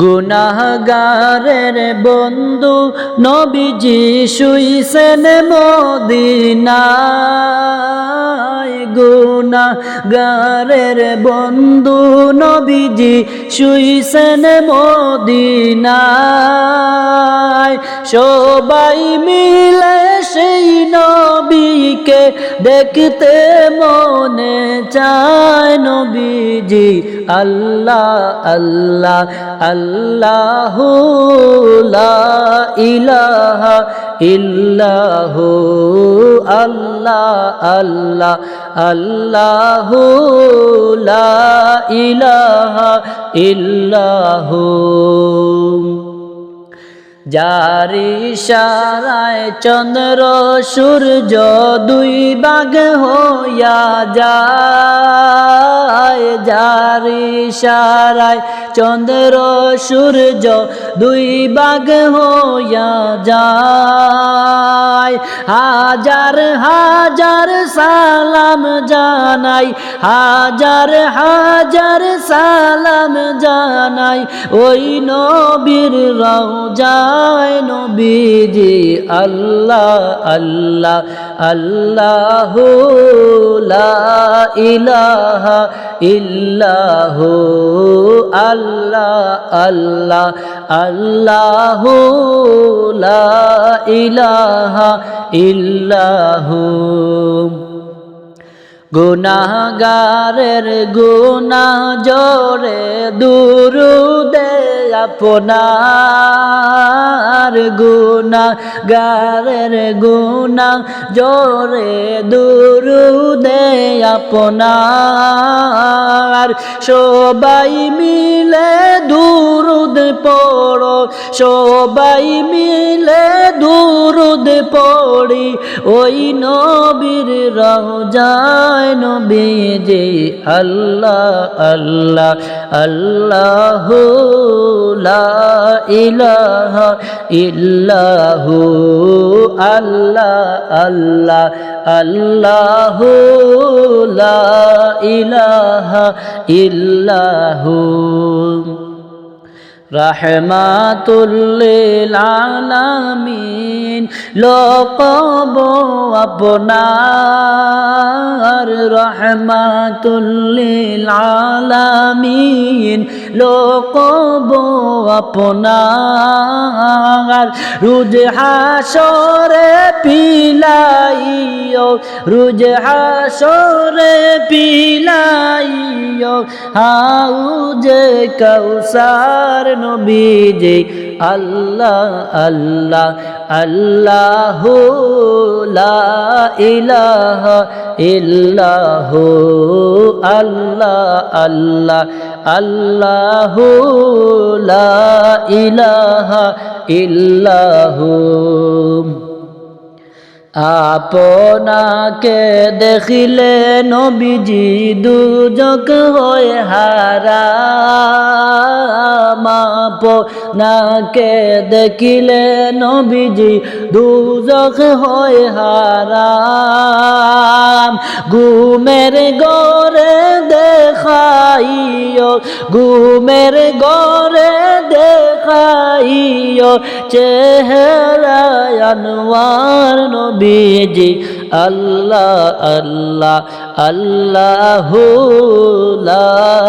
গুনাহগারের বন্ধু নবীজি শুইছেন মদিনায়। গুনাহগারের বন্ধু নবীজি শুইছেন মদিনায়। সবাই মিলে দেখতে মনে চায় নবীজি আল্লাহ আল্লাহ আল্লাহ ইলাহা ইল্লাহু আল্লাহ আল্লাহ আল্লাহ ইলাহা ইল্লাহু। যারি সারায় চন্দ্র, সূর্য দুই বাগ হইয়া যায়। যারি সারায় চন্দ্র, সূর্য দুই বাগ হইয়া যায়। হাজার হাজার সালাম জানাই হাজার হাজার সালাম জানাই, ওই নবীর রওজায় নবীজি, আল্লাহ আল্লাহ আল্লাহ ইলাহা ইল্লাহু, আল্লাহ আল্লাহ আল্লাহ ইলাহা ইল্লাহু। গুনাহগারের গুনা জোরে দুরুদে আপনার গুনাহগারের গুনা জোরে দুরুদে আপনার সবাই মিলে দুরুদ পড়ো, সবাই মিলে দুরুদ পড়ি। ওই নবীর রওজায় নবীজি, আল্লাহ আল্লাহ আল্লাহ লা ইলাহা ইল্লাহু, আল্লাহ আল্লাহ আল্লাহ লা ইলাহা ইল্লাহু রহমাতুল্লিল আলামিন লোকব আপনার রহমাতুল্লিল আলামিন লোকব আপনার রুজ হাসরে পিলাইও রুজ হাসরে পিলাইও হাউজে কৌসার নবীজি, আল্লাহ আল্লাহ আল্লাহ লা ইলাহা ইল্লাহু, আল্লাহ আল্লাহ আল্লাহ লা ইলাহা ইল্লাহু। আপনাকে দেখিলে নবীজি দুজক হয়ে হারা আপনাকে দেখিলে নবীজি দুজক হয়ে হারাম। ঘুমের গরে দেখাইও, ঘুমের গরে দেখাইও চেহারা আনোয়ার নবীজি। আল্লাহ আল্লাহ আল্লাহ